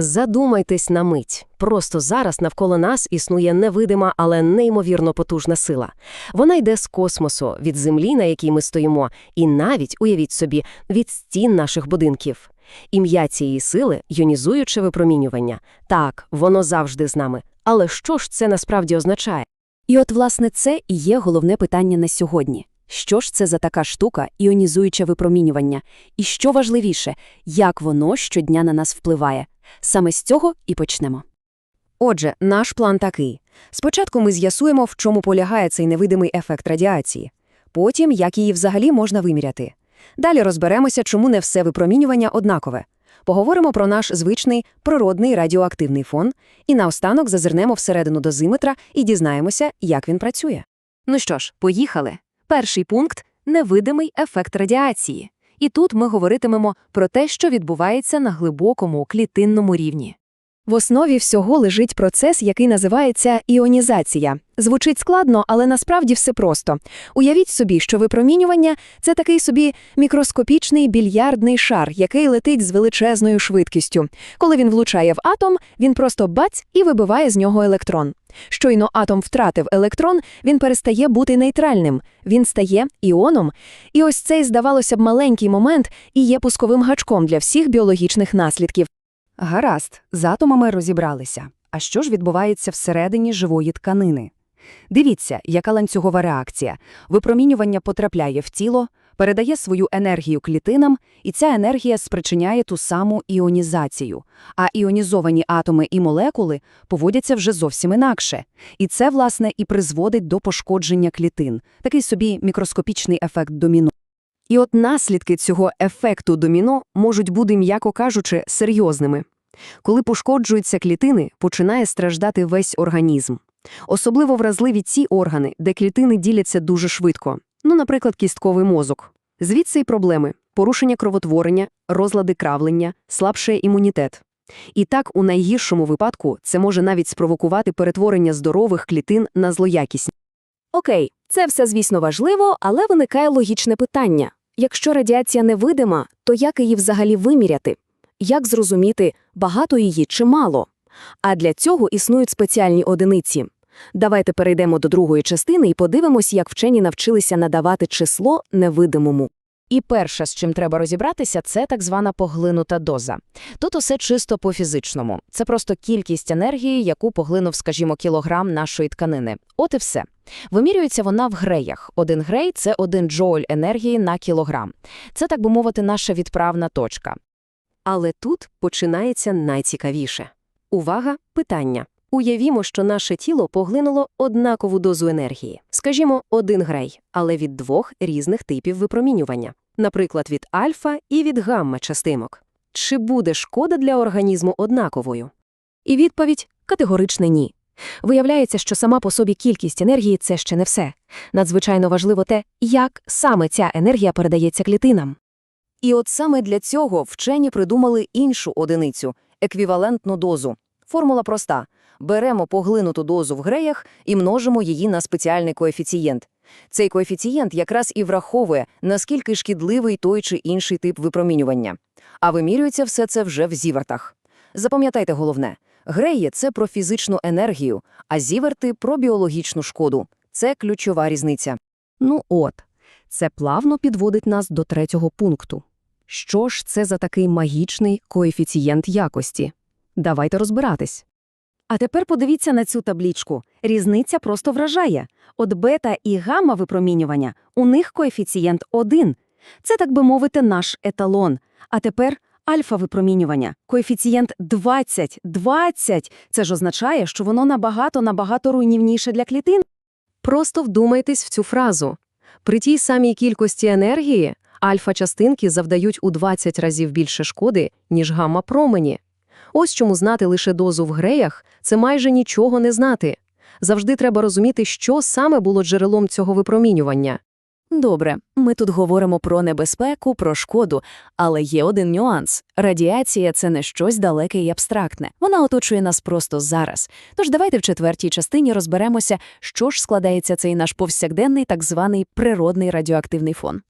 Задумайтесь на мить. Просто зараз навколо нас існує невидима, але неймовірно потужна сила. Вона йде з космосу, від землі, на якій ми стоїмо, і навіть, уявіть собі, від стін наших будинків. Ім'я цієї сили – йонізуюче випромінювання. Так, воно завжди з нами. Але що ж це насправді означає? І от, власне, це і є головне питання на сьогодні. Що ж це за така штука іонізуюче випромінювання? І що важливіше, як воно щодня на нас впливає? Саме з цього і почнемо. Отже, наш план такий. Спочатку ми з'ясуємо, в чому полягає цей невидимий ефект радіації. Потім, як її взагалі можна виміряти. Далі розберемося, чому не все випромінювання однакове. Поговоримо про наш звичний природний радіоактивний фон, і наостанок зазирнемо всередину дозиметра і дізнаємося, як він працює. Ну що ж, поїхали. Перший пункт невидимий ефект радіації. І тут ми говоритимемо про те, що відбувається на глибокому клітинному рівні. В основі всього лежить процес, який називається іонізація. Звучить складно, але насправді все просто. Уявіть собі, що випромінювання – це такий собі мікроскопічний більярдний шар, який летить з величезною швидкістю. Коли він влучає в атом, він просто бац і вибиває з нього електрон. Щойно атом втратив електрон, він перестає бути нейтральним, він стає іоном. І ось цей, здавалося б, маленький момент і є пусковим гачком для всіх біологічних наслідків. Гаразд, з атомами розібралися. А що ж відбувається всередині живої тканини? Дивіться, яка ланцюгова реакція. Випромінювання потрапляє в тіло, передає свою енергію клітинам, і ця енергія спричиняє ту саму іонізацію. А іонізовані атоми і молекули поводяться вже зовсім інакше. І це, власне, і призводить до пошкодження клітин. Такий собі мікроскопічний ефект доміно. І от наслідки цього ефекту доміно можуть бути, м'яко кажучи, серйозними. Коли пошкоджуються клітини, починає страждати весь організм. Особливо вразливі ці органи, де клітини діляться дуже швидко. Ну, наприклад, кістковий мозок. Звідси й проблеми – порушення кровотворення, розлади кравлення, слабший імунітет. І так, у найгіршому випадку, це може навіть спровокувати перетворення здорових клітин на злоякісні. Окей, це все, звісно, важливо, але виникає логічне питання. Якщо радіація невидима, то як її взагалі виміряти? Як зрозуміти, багато її чи мало? А для цього існують спеціальні одиниці. Давайте перейдемо до другої частини і подивимось, як вчені навчилися надавати число невидимому. І перше, з чим треба розібратися, це так звана поглинута доза. Тут усе чисто по-фізичному. Це просто кількість енергії, яку поглинув, скажімо, кілограм нашої тканини. От і все. Вимірюється вона в греях. Один грей – це один джоуль енергії на кілограм. Це, так би мовити, наша відправна точка. Але тут починається найцікавіше. Увага, питання. Уявімо, що наше тіло поглинуло однакову дозу енергії, скажімо, один грей, але від двох різних типів випромінювання, наприклад, від альфа і від гамма частинок. Чи буде шкода для організму однаковою? І відповідь – категоричне ні. Виявляється, що сама по собі кількість енергії – це ще не все. Надзвичайно важливо те, як саме ця енергія передається клітинам. І от саме для цього вчені придумали іншу одиницю – еквівалентну дозу. Формула проста. Беремо поглинуту дозу в греях і множимо її на спеціальний коефіцієнт. Цей коефіцієнт якраз і враховує, наскільки шкідливий той чи інший тип випромінювання. А вимірюється все це вже в зівертах. Запам'ятайте головне. Греї – це про фізичну енергію, а зіверти – про біологічну шкоду. Це ключова різниця. Ну от, це плавно підводить нас до третього пункту. Що ж це за такий магічний коефіцієнт якості? Давайте розбиратись. А тепер подивіться на цю таблічку. Різниця просто вражає. От бета і гамма випромінювання, у них коефіцієнт 1. Це, так би мовити, наш еталон. А тепер альфа випромінювання, коефіцієнт 20. 20! Це ж означає, що воно набагато-набагато руйнівніше для клітин. Просто вдумайтесь в цю фразу. При тій самій кількості енергії альфа-частинки завдають у 20 разів більше шкоди, ніж гамма-промені. Ось чому знати лише дозу в греях – це майже нічого не знати. Завжди треба розуміти, що саме було джерелом цього випромінювання. Добре, ми тут говоримо про небезпеку, про шкоду, але є один нюанс. Радіація – це не щось далеке і абстрактне. Вона оточує нас просто зараз. Тож давайте в четвертій частині розберемося, що ж складається цей наш повсякденний так званий природний радіоактивний фон.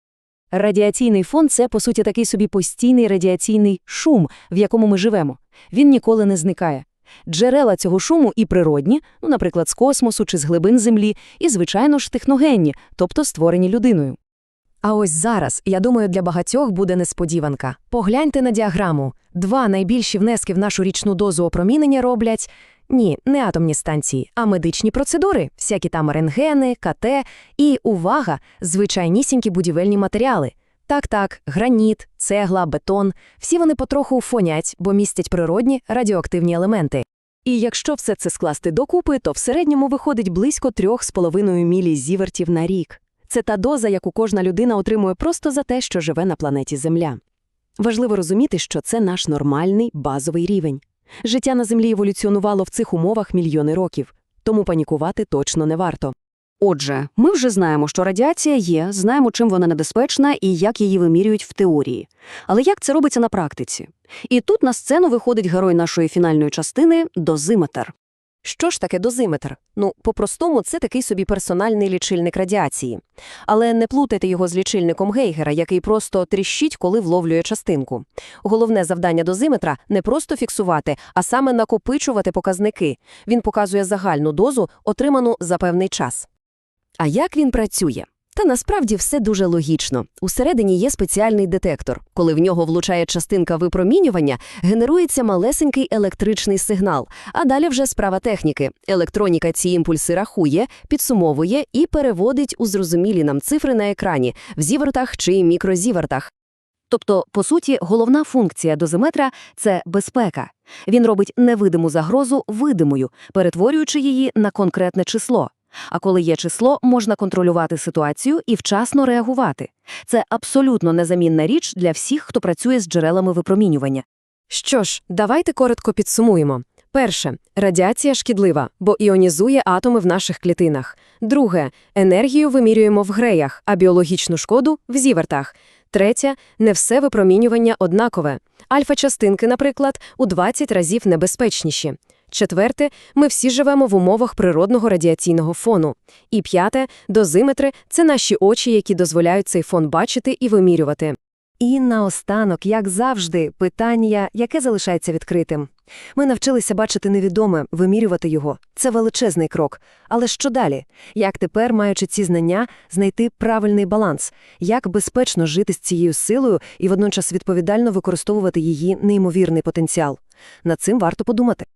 Радіаційний фон – це, по суті, такий собі постійний радіаційний шум, в якому ми живемо. Він ніколи не зникає. Джерела цього шуму і природні, ну, наприклад, з космосу чи з глибин Землі, і, звичайно ж, техногенні, тобто створені людиною. А ось зараз, я думаю, для багатьох буде несподіванка. Погляньте на діаграму. Два найбільші внески в нашу річну дозу опромінення роблять ні, не атомні станції, а медичні процедури, всякі там рентгени, КТ і, увага, звичайнісінькі будівельні матеріали. Так-так, граніт, цегла, бетон – всі вони потроху фонять, бо містять природні радіоактивні елементи. І якщо все це скласти докупи, то в середньому виходить близько 3,5 мілі зівертів на рік. Це та доза, яку кожна людина отримує просто за те, що живе на планеті Земля. Важливо розуміти, що це наш нормальний базовий рівень. Життя на Землі еволюціонувало в цих умовах мільйони років, тому панікувати точно не варто. Отже, ми вже знаємо, що радіація є, знаємо, чим вона небезпечна і як її вимірюють в теорії. Але як це робиться на практиці? І тут на сцену виходить герой нашої фінальної частини – дозиметр. Що ж таке дозиметр? Ну, по-простому, це такий собі персональний лічильник радіації. Але не плутайте його з лічильником Гейгера, який просто тріщить, коли вловлює частинку. Головне завдання дозиметра – не просто фіксувати, а саме накопичувати показники. Він показує загальну дозу, отриману за певний час. А як він працює? Та насправді все дуже логічно. Усередині є спеціальний детектор. Коли в нього влучає частинка випромінювання, генерується малесенький електричний сигнал. А далі вже справа техніки. Електроніка ці імпульси рахує, підсумовує і переводить у зрозумілі нам цифри на екрані в зівертах чи мікрозівертах. Тобто, по суті, головна функція дозиметра – це безпека. Він робить невидиму загрозу видимою, перетворюючи її на конкретне число. А коли є число, можна контролювати ситуацію і вчасно реагувати. Це абсолютно незамінна річ для всіх, хто працює з джерелами випромінювання. Що ж, давайте коротко підсумуємо. Перше, радіація шкідлива, бо іонізує атоми в наших клітинах. Друге, енергію вимірюємо в греях, а біологічну шкоду – в зівертах. Третє, не все випромінювання однакове. Альфа-частинки, наприклад, у 20 разів небезпечніші. Четверте, ми всі живемо в умовах природного радіаційного фону. І п'яте, дозиметри – це наші очі, які дозволяють цей фон бачити і вимірювати. І наостанок, як завжди, питання, яке залишається відкритим. Ми навчилися бачити невідоме, вимірювати його. Це величезний крок. Але що далі? Як тепер, маючи ці знання, знайти правильний баланс? Як безпечно жити з цією силою і водночас відповідально використовувати її неймовірний потенціал? Над цим варто подумати.